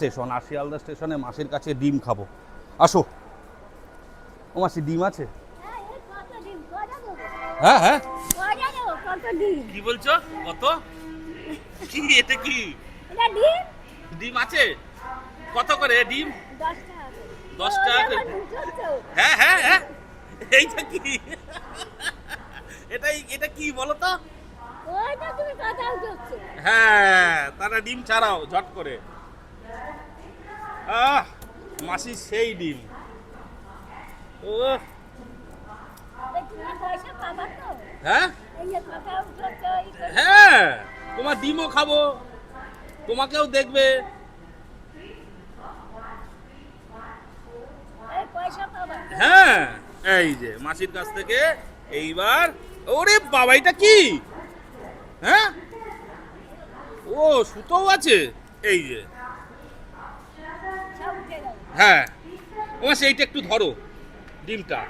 Station আর শিয়ালদা স্টেশনে মাসির কাছে ডিম খাব আসো ও মাসি ডিম আছে হ্যাঁ? হ্যাঁ হ্যাঁ ডিম? কি বলছো কত কি এটা কি ডিম? ডিম আছে কত করে ডিম দশ টাকা করে। দশ ও, টাকা এটা করে? আমার মুখস্থ। হ্যাঁ হ্যাঁ হ্যাঁ এইটা কি এটাই এটা কি বলো তো। হ্যাঁ তারা ডিম ছাড়াও ঝট করে আহ মাসি সেই ডিম ও? হ্যাঁ। হ্যাঁ তোমার ডিমও খাব তোমাকেও দেখবে? হ্যাঁ এই যে মাসির কাছ থেকে এইবার ওরে বাবা এটা কি হ্যাঁ ও সুতোও আছে এই যে। হ্যাঁ। ও মাসি এইটা একটু ধরো, ডিমটা।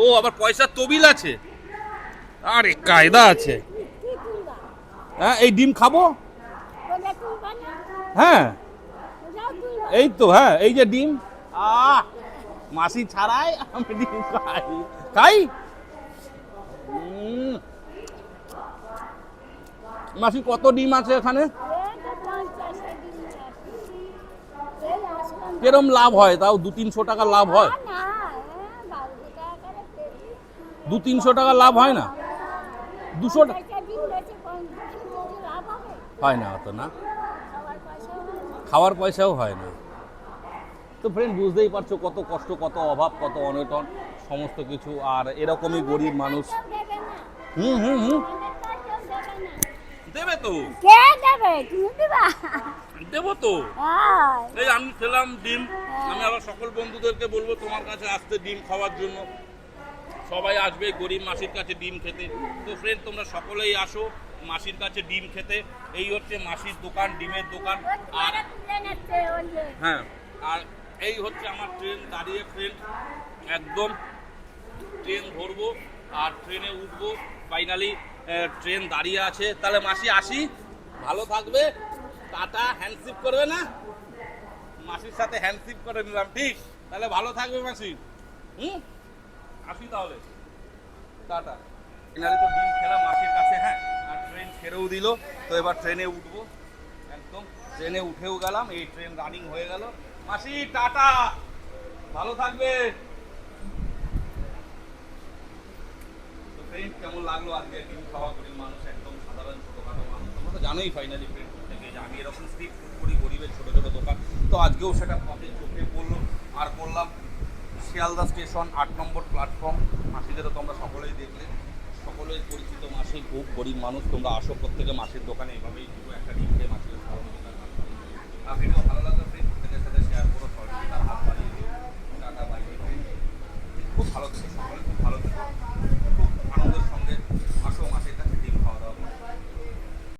ও আবার পয়সার তবিল আছে। আরে, কায়দা আছে? হ্যাঁ এই ডিম খাব? হ্যাঁ। এই তো হ্যাঁ এই যে ডিম। আহ, মাসি ছাড়াই আমি ডিম খাই। খাই? মাসি, কত ডিম আছে এখানে এই তো পঞ্চাশটা ডিম আছে। এই আসলাম। কিরম লাভ হয়? তাও দু তিনশো টাকা লাভ হয়। টাকা কেজি। দু তিনশো টাকা লাভ হয় না? দুশো টা- পয়সা ডিম বেচে পঞ্চাশ কেজি লাভ হবে। হয় না অত না? খাওয়ার পয়সাও হয় না। তো ফ্রেন্ড বুঝতেই পারছ কত কষ্ট কত অভাব কত অনটন সমস্ত কিছু। আর এরকমই গরিব মানুষ। হুম হুম হুম। দেবে তো। কে দেবে? তুমি দিবা? দেবো তো। হ্যাঁ। এই আমি খেলাম ডিম। আমি আবার সকল বন্ধুদেরকে বলব তোমার কাছে আসতে ডিম খাওয়ার জন্য। সবাই আসবে গরিব মাসির কাছে ডিম খেতে। তো ফ্রেন্ড তোমরা সকলেই আসো মাসির কাছে ডিম খেতে। এই হচ্ছে মাসির দোকান ডিমের দোকান। আর হ্যাঁ। আর এই হচ্ছে আমার ট্রেন দাঁড়িয়ে ফ্রেন্ড একদম ট্রেন ধরবো আর ট্রেনে উঠবো। ফাইনালি ট্রেন দাঁড়িয়ে আছে। তাহলে মাসি আসি। ভালো থাকবে। টাটা হ্যান্ডশিপ করবে না? মাসির সাথে হ্যান্ডশিপ করে নিলাম, ঠিক? তাহলে ভালো থাকবে মাসি। হুম? আসি তাহলে। টাটা। ফাইনালি তো ডিম খেলাম মাসির কাছে হ্যাঁ? আর ট্রেন ছেড়েও দিল। তো এবার ট্রেনে উঠবো। একদম। ট্রেনে উঠেও গেলাম, এই ট্রেন রানিং হয়ে গেল। মাসি, টাটা! ভালো থাকবে। তো ফ্রেন্ড কেমন লাগল আজকে? ডিম খাওয়া করি মানুষ, একদম সাধারণ ছোটখাটো মানুষ। তোমরা তো জানোই ফাইনালি যে আমি এরকম স্ট্রিট করি, গরিবের ছোটো ছোটো দোকান, তো আজকেও সেটা পথে চোখে পড়ল। আর বললাম, শিয়ালদা স্টেশন আট নম্বর প্ল্যাটফর্ম মাসিদের তো তোমরা সকলেই দেখলে। সকলেই পরিচিত মাসি, খুব গরিব মানুষ, তোমরা আসো প্রত্যেকে মাসির দোকানে, এভাবেই দুটো একটা ডিম খেয়ে মাসির ভিডিও ভালো লাগলে প্লিজ প্রত্যেকের সাথে শেয়ার করো সহযোগিতার হাত বাড়িয়ে দিও, টাটা বাই খুব ভালো থেকো, সকলে খুব ভালো থেকো। খুব আনন্দের সঙ্গে